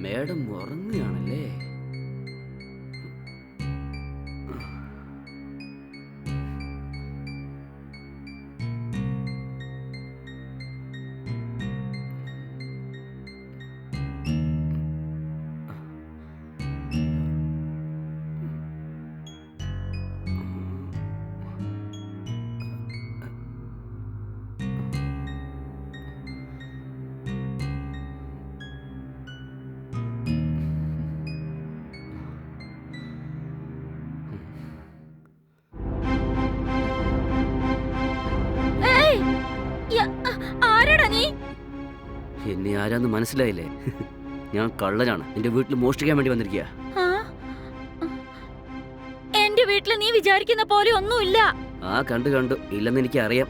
Madam ഉറങ്ങുകയാണല്ലേ? എന്നെ ആരാന്ന് മനസ്സിലായില്ലേ? ഞാൻ കള്ളനാണ്. എന്റെ വീട്ടിൽ മോഷ്ടിക്കാൻ വേണ്ടി വന്നിരിക്കുക? എന്റെ വീട്ടിൽ നീ വിചാരിക്കുന്ന പോലെ ഒന്നുമില്ല. ആ കണ്ടു കണ്ടു. ഇല്ലെന്ന് എനിക്ക് അറിയാം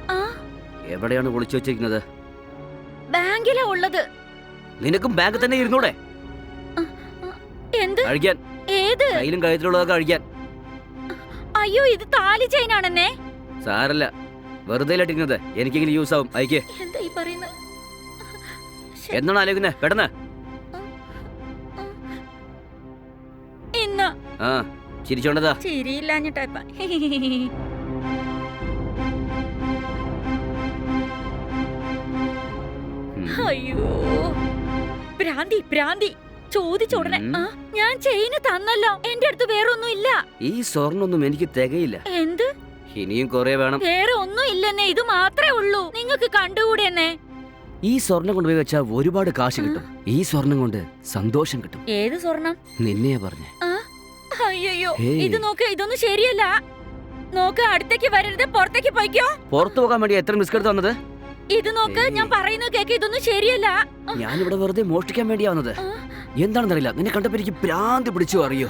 എവിടെയാണ് ഒളിച്ചു വെച്ചിരിക്കുന്നത്? ബാങ്കിലാ ഉള്ളത്. നിനക്കും ബാങ്ക് തന്നെ ഇരുന്നൂടെ? എന്ത്? കഴിക്കാൻ ഏത്? കയ്യിലും കഴുത്തിലുള്ളതൊക്കെ കഴിക്കാൻ അയ്യോ ഇത് താലി ചെയിനാണെന്നേ സാരല്ല. വെറുതെ ഇട്ടിരിക്കുന്നത്. എനിക്കെങ്കിലും യൂസ് ആവും അയക്കേ. എന്താ ഈ പറയുന്നത്? എന്നാണ് ആലോചിക്കുന്നത് പെട്ടെന്ന്. ആ ചിരിച്ചോണ്ടതാ. ചിരിയില്ലാഞ്ഞിട്ടാ. അയ്യോ. ഭ്രാന്തി ഭ്രാന്തി. ചോദിച്ചുടനെ ഞാൻ ചെയിന് തന്നല്ലോ. എന്റെ അടുത്ത് വേറെ ഒന്നും ഇല്ല ഈ സ്വർണൊന്നും എനിക്ക് തികയില്ല. എന്ത്? ഇനിയും കൊറേ വേണം. വേറെ ഒന്നും ഇല്ലെന്നേ ഇത് മാത്രമേ ഉള്ളൂ. നിങ്ങൾക്ക് കണ്ടുകൂടെന്നേ. ഈ സ്വർണം കൊണ്ടുപോയി വെച്ചാൽ ഒരുപാട് കാശ് കിട്ടും. ഈ സ്വർണം കൊണ്ട് സന്തോഷം കിട്ടും. ഏത് സ്വർണം നിന്നെയാ പറഞ്ഞു. അയ്യോ ഇത് നോക്ക് ഇതൊന്നും ശരിയല്ല. നോക്ക് അടുത്തേക്ക് വരരുത് പുറത്തേക്ക് പോയിക്കോ. പുറത്തു പോകാൻ വേണ്ടി എത്ര എടുത്ത് വന്നത്? ഇത് നോക്ക് ഞാൻ പറയുന്നത് കേക്ക് ഇതൊന്നും ശരിയല്ല. ഞാനിവിടെ വെറുതെ മോഷ്ടിക്കാൻ വേണ്ടിയാ വന്നത്. എന്താണെന്നറിയില്ല നിന്നെ കണ്ടപ്പോ എനിക്ക് ഭ്രാന്തി പിടിച്ചു അറിയോ?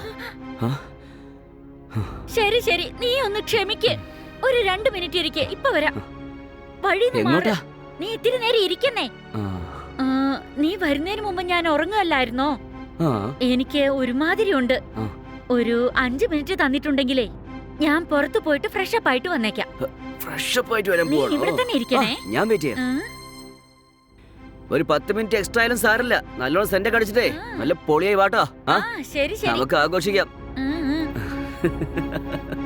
ശരി ശരി നീ ഒന്ന് ക്ഷമിക്ക്. ഒരു രണ്ട് മിനിറ്റ് ഇരിക്കേ ഇപ്പൊ വരാം. വഴി എങ്ങോട്ടാ? നീ ഇത്തിരി നേരം ഇരിക്കുന്നേ. നീ വരുന്നതിന് മുമ്പ് ഞാൻ ഉറങ്ങുമല്ലായിരുന്നോ എനിക്ക് ഒരുമാതിരി ഉണ്ട് ഒരു അഞ്ചു മിനിറ്റ് തന്നിട്ടുണ്ടെങ്കിലേ ഞാൻ പുറത്തു പോയിട്ട് ഫ്രഷ് അപ്പ് ആയിട്ട് വന്നേക്കാം. ഫ്രഷ് അപ്പ് ആയിട്ട് വരാൻ നീ പോവാണോ? ഇവിടെ തന്നെ ആ, ഇരിക്കണേ ഞാൻ വെയിറ്റ് ചെയ്യാം. ആ, ഒരു പത്ത് മിനിറ്റ് എക്സ്ട്രാ ആയാലും സാറില്ല നല്ലോണം സെന്റ് കടിച്ചിട്ടേ. നല്ല പൊളിയായി വാട്ടോ നമുക്ക് ആഘോഷിക്കാം.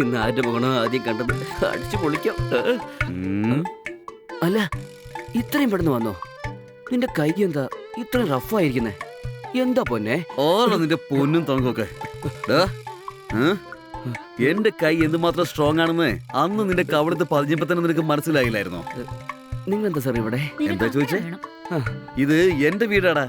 ഇന്ന് ആരുടെ മുഖണോ ആദ്യം കണ്ടത്? അടിച്ചു പൊളിക്കാം. അല്ല ഇത്രയും പെട്ടെന്ന് വന്നോ? നിന്റെ കൈ എന്താ ഇത്രയും റഫായിരിക്കുന്നേ എന്താ പൊന്നെ? ഓരോ നിന്റെ പൊന്നും തൊണക്കൊക്കെ? എന്റെ കൈ എന്തുമാത്രം സ്ട്രോങ് ആണെന്ന് അന്ന് നിന്റെ കവിടത്ത് പതിഞ്ഞപ്പോ തന്നെ നിനക്ക് മനസ്സിലായില്ലായിരുന്നോ? നിങ്ങൾ എന്താ സാർ ഇവിടെ? എന്താ ചോദിച്ചേ? ഇത് എന്റെ വീടാടാ.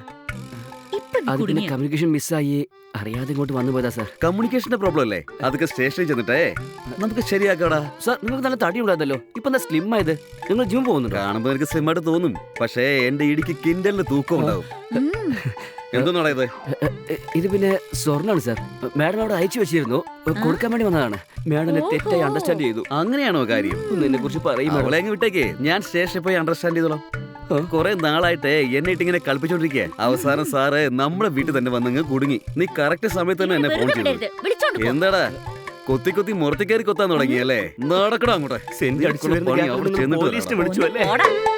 അത് പിന്നെ കുടുങ്ങിയോ? കമ്മ്യൂണിക്കേഷൻ മിസ്സായി അറിയാതെ ഇങ്ങോട്ട് വന്നു പോയതാ സാർ കമ്മ്യൂണിക്കേഷന്റെ പ്രോബ്ലം അല്ലേ? അതൊക്കെ സ്റ്റേഷനിൽ ചെന്നിട്ടേ. നമുക്ക് ശരിയാക്കാടാ. സാർ നിങ്ങൾക്ക് നല്ല തടി ഉണ്ടായിരുന്നല്ലോ. ഇപ്പൊ എന്താ സ്ലിം ആയത്? നിങ്ങൾ ജിം പോകുന്നുണ്ടോ? കാണുമ്പോ എനിക്ക് സിമ്മായിട്ട് തോന്നും. പക്ഷേ എന്റെ ഇടിക്ക് കിൻഡലിന് തൂക്കം ഉണ്ടാവും. ഉം. എന്തോന്നാടാ ഇത്? എ, എ, ഇത് പിന്നെ സ്വർണാണ് സാർ മാഡം അവിടെ അയച്ചു വെച്ചിരുന്നു. കൊടുക്കാൻ വേണ്ടി വന്നതാണ്. മാഡം എന്നെ തെറ്റായി അണ്ടർസ്റ്റാൻഡ് ചെയ്തു. അങ്ങനെയാണോ കാര്യം? നിന്നെ കുറിച്ച് പറയും അവളെ അങ്ങ് വിട്ടേക്ക്. ഞാൻ സ്റ്റേഷനിൽ പോയി അണ്ടർസ്റ്റാൻഡ് ചെയ്തോളാം. കുറെ നാളായിട്ട് എന്നെ ഇട്ടിങ്ങനെ കളിപ്പിച്ചോണ്ടിരിക്കുക അവസാനം സാറ് നമ്മുടെ വീട്ടിൽ തന്നെ വന്നങ്ങ് കുടുങ്ങി. നീ കറക്റ്റ് സമയത്ത് തന്നെ എന്നെ ഫോൺ ചെയ്തു. എന്താടാ? കൊത്തി കൊത്തി മുറത്തി കയറി കൊത്താൻ തുടങ്ങിയല്ലേ? നടക്കടാ അങ്ങോട്ടെ. സെന്റ് അടിച്ചു അവിടെ ചെന്നിട്ട്